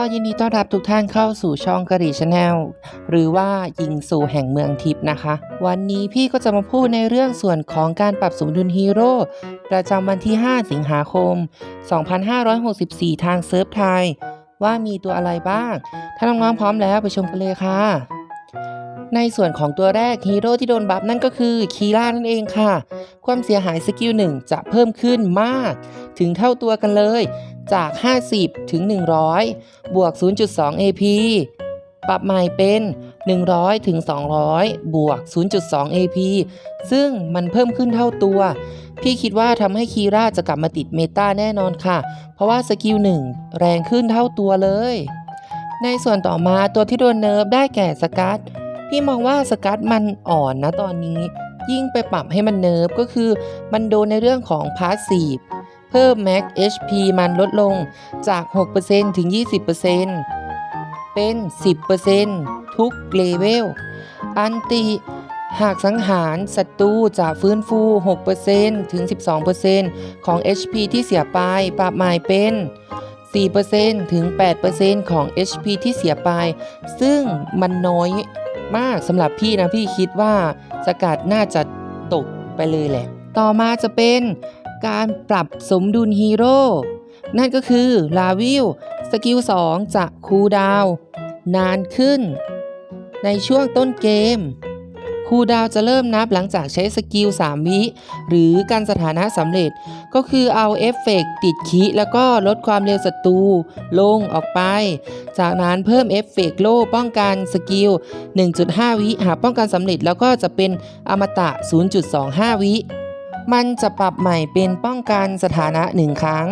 ก็ยินดีต้อนรับทุกท่านเข้าสู่ช่องกะหรี่ชาแนลหรือว่ายิงสู่แห่งเมืองทิพย์นะคะ วันนี้พี่ก็จะมาพูดในเรื่องส่วนของการปรับสมดุลฮีโร่ประจำวันที่ 5 สิงหาคม 2564 ทางเซิร์ฟไทย ว่ามีตัวอะไรบ้าง ถ้าน้องๆพร้อมแล้วไปชมกันเลยค่ะ ในส่วนของตัวแรกฮีโร่ที่โดนบัฟนั่นก็คือคีร่านั่นเองค่ะ ความเสียหายสกิลหนึ่งจะเพิ่มขึ้นมาก ถึงเท่าตัวกันเลย จาก 50 ถึง 100 บวก 0.2 AP ปรับใหม่เป็น 100 ถึง 200 บวก 0.2 AP ซึ่งมันเพิ่มขึ้นเท่าตัว พี่คิดว่าทำให้คีร่าจะกลับมาติดเมตาแน่นอนค่ะ เพราะว่าสกิลหนึ่งแรงขึ้นเท่าตัวเลย ในส่วนต่อมาตัวที่โดนเนิร์ฟได้แก่สกัด พี่มองว่าสกัดมันอ่อนนะตอนนี้ ยิ่งไปปรับให้มันเนิร์ฟก็คือมันโดนในเรื่องของพาสซีฟเพิ่ม Max HP มันลดลงจาก 6%ถึง 20%เป็น 10%ทุกเลเวล อันติ หากสังหารศัตรูจะฟื้นฟู 6%ถึง 12%ของ HP ที่เสียไป ปรับหม่เป็น 4%ถึง 8%ของ HP ที่เสียไป ซึ่งมันน้อย มากสำหรับพี่นะพี่คิดว่าสกัดน่าจะตกไปเลยแหละ ต่อมาจะเป็นการปรับสมดุลฮีโร่นั่นก็คือลาวิลสกิล 2 จะคูลดาวน์นานขึ้น ในช่วงต้นเกม คูดาวจะเริ่มนับหลังจากใช้สกิล 3 วิ หรือการสถานะสำเร็จ ก็คือเอาเอฟเฟกติดคิแล้วก็ลดความเร็วศัตรูลงออกไป จากนั้นเพิ่มเอฟเฟกต์โล่ป้องกันสกิล 1.5 วิหากป้องกันสำเร็จแล้วก็จะเป็นอมตะ 0.25 วิมันจะปรับใหม่เป็นป้องกันสถานะ 1 ครั้ง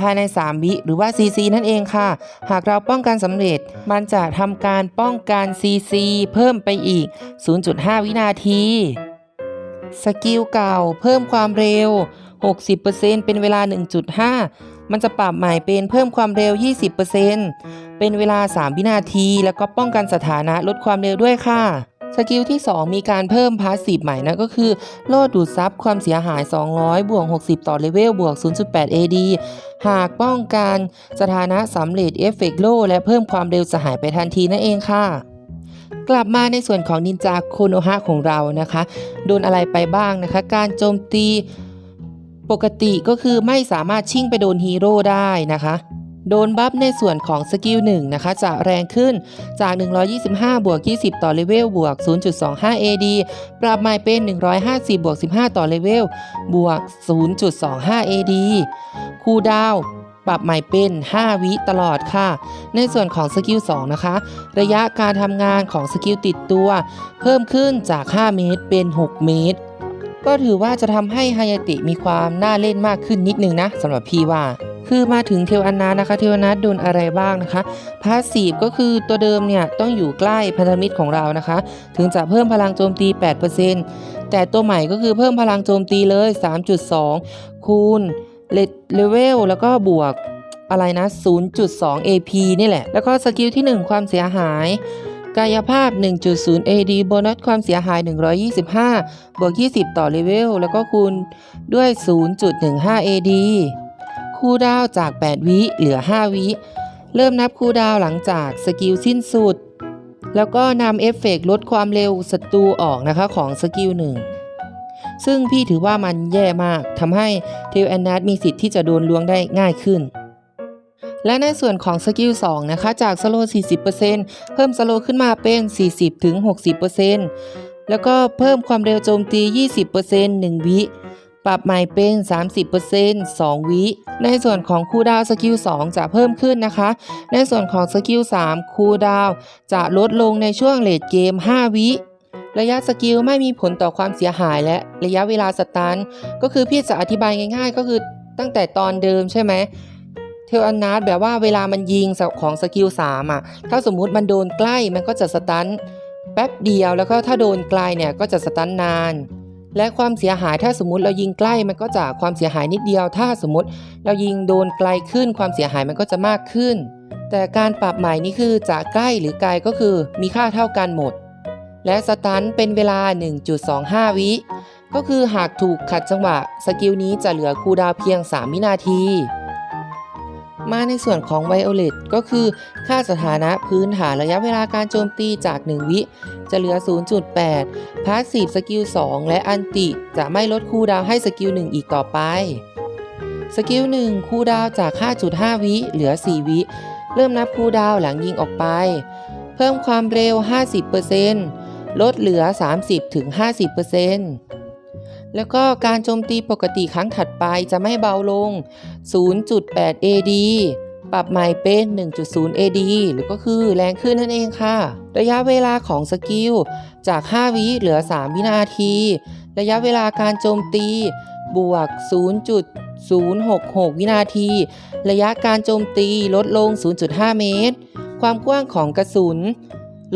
ภายใน 3 วิหรือว่า CC นั่นเองค่ะ หากเราป้องกันสำเร็จ มันจะทำการป้องกัน CC เพิ่มไปอีก 0.5 วินาที สกิลเก่าเพิ่มความเร็ว 60%เป็นเวลา 1.5 มันจะปรับใหม่เป็นเพิ่มความเร็ว 20%เป็นเวลา 3 วินาที แล้วก็ป้องกันสถานะลดความเร็วด้วยค่ะ สกิลที่ 2 มีการเพิ่มพาสซีฟใหม่นั่นก็คือ โลดดูดซับความเสียหาย 200 บวก 60 ต่อเลเวลบวก 0.8 AD หากป้องกันสถานะสำเร็จเอฟเฟกโลและเพิ่มความเร็วจะหายไปทันทีนั่นเองค่ะกลับมาในส่วนของนินจาโคโนฮะของเรานะคะ โดนอะไรไปบ้างนะคะ การโจมตีปกติก็คือไม่สามารถชิ่งไปโดนฮีโร่ได้นะคะ โดนบัฟในส่วนของสกิล1นะคะจะแรงขึ้นจาก 125 บวก 20 ต่อเลเวลบวก 0.25 AD ปรับใหม่เป็น 150 บวก 15 ต่อเลเวลบวก 0.25 AD คูลดาวปรับใหม่เป็น 5 วิตลอดค่ะ ในส่วนของสกิล2นะคะ ระยะการทำงานของสกิลติดตัว เพิ่มขึ้นจาก 5 เมตรเป็น 6 เมตร ก็ถือว่าจะทำให้ไฮยติมีความน่าเล่นมากขึ้นนิดนึงนะสำหรับพี่ว่า คือมาถึงเทวอนานะคะ เทวอนาโดนอะไรบ้างนะคะพาสซีฟก็คือตัวเดิมเนี่ยต้องอยู่ใกล้พันธมิตรของเรานะคะ ถึงจะเพิ่มพลังโจมตี 8%แต่ตัวใหม่ก็คือเพิ่มพลังโจมตีเลย 3.2 คูณเลเวลแล้วก็บวกอะไรนะ 0.2 AP นี่แหละ แล้วก็สกิลที่ 1 ความเสียหาย กายภาพ 1.0 AD โบนัสความเสียหาย 125 บวก 20 ต่อเลเวล แล้วก็คูณด้วย 0.15 AD คูลดาวจาก 8 วิเหลือ 5 วิ เริ่มนับคูลดาวหลังจากสกิลสิ้นสุด แล้วก็นำเอฟเฟกต์ลดความเร็วศัตรูออกนะคะของสกิลหนึ่งซึ่งพี่ถือว่ามันแย่มากทำให้เทลแอนนัทมีสิทธิ์ที่จะโดนลวงได้ง่ายขึ้น และในส่วนของสกิล2นะคะ จากสโล40%เพิ่มสโลขึ้นมาเป็น 40-60%แล้วก็เพิ่มความเร็วโจมตี 20% 1 วิ ปรับใหม่เป็น 30% 2 วิ ในส่วนของคูดาวสกิล2จะเพิ่มขึ้นนะคะ ในส่วนของสกิล3คูดาวจะลดลงในช่วงเลดเกม 5 วิระยะสกิลไม่มีผลต่อความเสียหายและระยะเวลาสตันก็คือพี่จะอธิบายง่าย ๆ ก็คือตั้งแต่ตอนเดิมใช่ไหมเทลอันนาร์แบบว่าเวลามันยิงของสกิล3อะถ้าสมมุติมันโดนใกล้มันก็จะสตันแป๊บเดียวแล้วก็ถ้าโดนไกลเนี่ยก็จะสตันนาน และความเสียหายถ้าสมมติเรายิงใกล้มันก็จะความเสียหายนิดเดียว ถ้าสมมติเรายิงโดนไกลขึ้น ความเสียหายมันก็จะมากขึ้น แต่การปรับใหม่นี่คือจะใกล้หรือไกลก็คือมีค่าเท่ากันหมด และสตันเป็นเวลา 1.25 วิก็คือหากถูกขัดจังหวะ สกิลนี้จะเหลือคูดาวเพียง 3 วินาที มาในส่วนของไวโอเลตก็คือค่าสถานะพื้นฐานระยะเวลาการโจมตีจาก 1 วิ จะเหลือ 0.8 พาสซีฟสกิล 2 และอันติจะไม่ลดคูดาวให้สกิล 1 อีกต่อไป สกิล 1 คูดาวจาก 5.5 วิเหลือ 4 วิ เริ่มนับคูดาวหลังยิงออกไป เพิ่มความเร็ว 50%ลดเหลือ 30-50% แล้วก็การโจมตีปกติครั้งถัดไปจะไม่เบาลง 0.8 AD ปรับใหม่เป็น 1.0 AD หรือก็คือแรงขึ้นนั่นเองค่ะ ระยะเวลาของสกิล จาก 5 วิเหลือ 3 วินาที ระยะเวลาการโจมตีบวก 0.066 วินาที ระยะการโจมตีลดลง 0.5 เมตร ความกว้างของกระสุน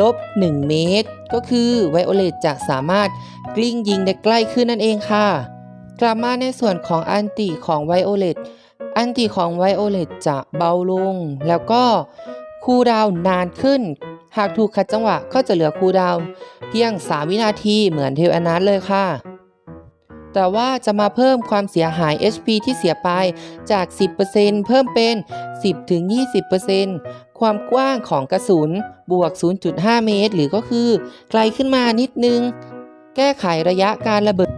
ลบ 1 เมตร ก็คือไวโอเลตจะสามารถกลิ้งยิงได้ใกล้ขึ้นนั่นเองค่ะ กลับมาในส่วนของอันติของไวโอเลตอันติของไวโอเลตจะเบาลง แล้วก็คูดาวนานขึ้น หากถูกขัดจังหวะก็จะเหลือคูดาวเพียง 3 วินาทีเหมือนเทลอนัสเลยค่ะ แต่ว่าจะมาเพิ่มความเสียหาย HP ที่เสียไปจาก 10%เพิ่มเป็น 10-20% ความกว้างของกระสุนบวก 0.5 เมตร หรือก็คือ ไกลขึ้นมานิดนึง แก้ไขระยะการระเบิด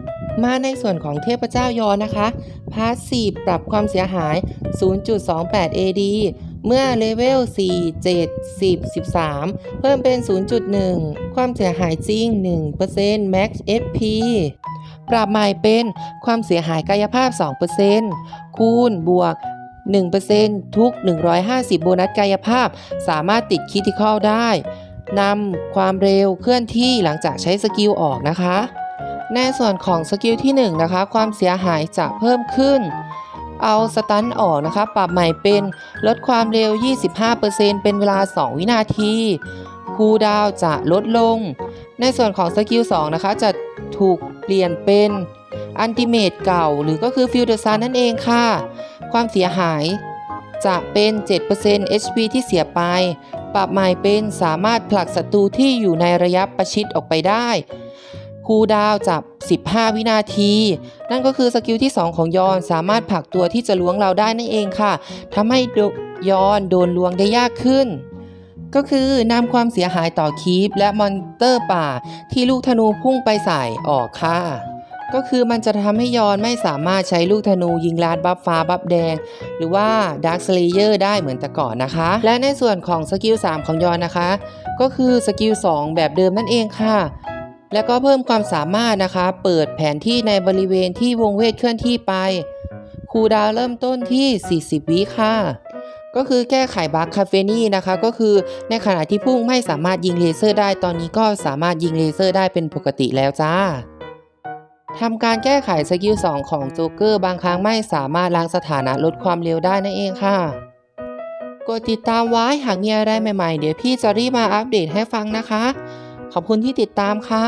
มาในส่วนของเทพเจ้ายอนะคะพาสซีฟปรับความเสียหาย 0.28 AD เมื่อเลเวล 4 7 10 13 เพิ่มเป็น 0.1 ความเสียหายจริง 1% Max SP ปรับใหม่เป็นความเสียหายกายภาพ 2%คูณบวก 1%ทุก 150 โบนัสกายภาพ สามารถติดคิติคอลได้นำความเร็วเคลื่อนที่หลังจากใช้สกิลออกนะคะ ในส่วนของสกิลที่ 1 นะคะ ความเสียหายจะเพิ่มขึ้น เอาสตันออกนะคะ ปรับใหม่เป็นลดความเร็ว 25%เป็นเวลา 2 วินาทีคูดาวจะลดลง ในส่วนของสกิล2นะคะ จะถูกเปลี่ยนเป็น อันติเมตเก่า หรือก็คือฟิลเดอร์ซันนั่นเองค่ะ ความเสียหายจะเป็น 7% HP ที่เสียไป ปรับใหม่เป็นสามารถผลักศัตรูที่อยู่ในระยะประชิดออกไปได้คูดาวจับ 15 วินาที นั่นก็คือสกิลที่ 2 ของยอนสามารถผลักตัวที่จะล้วงเราได้นั่นเองค่ะทำให้ยอนโดนล้วงได้ยากขึ้น ก็คือนำความเสียหายต่อคีปและมอนเตอร์ป่าที่ลูกธนูพุ่งไปใส่ออกค่ะ ก็คือมันจะทำให้ยอนไม่สามารถใช้ลูกธนูยิงลาดบัฟฟ้าบัฟแดง หรือว่าดาร์คสเลเยอร์ได้เหมือนแต่ก่อนนะคะ และในส่วนของสกิล3ของยอนนะคะ ก็คือสกิล2แบบเดิมนั่นเองค่ะ แล้วก็เพิ่มความสามารถนะคะ เปิดแผนที่ในบริเวณที่วงเวทเคลื่อนที่ไปคูดาวเริ่มต้นที่ 40 วิค่ะก็คือแก้ไขบัคคาเฟนี่นะคะ ก็คือในขณะที่พุ่งไม่สามารถยิงเลเซอร์ได้ตอนนี้ก็สามารถยิงเลเซอร์ได้เป็นปกติแล้วจ้า ทำการแก้ไขสกิล 2 ของโจ๊กเกอร์บางครั้งไม่สามารถล้างสถานะลดความเร็วได้นั่นเองค่ะ กดติดตามไว้หากมีอะไรใหม่ๆ เดี๋ยวพี่จะรีบมาอัปเดตให้ฟังนะคะ ขอบคุณที่ติดตามค่ะ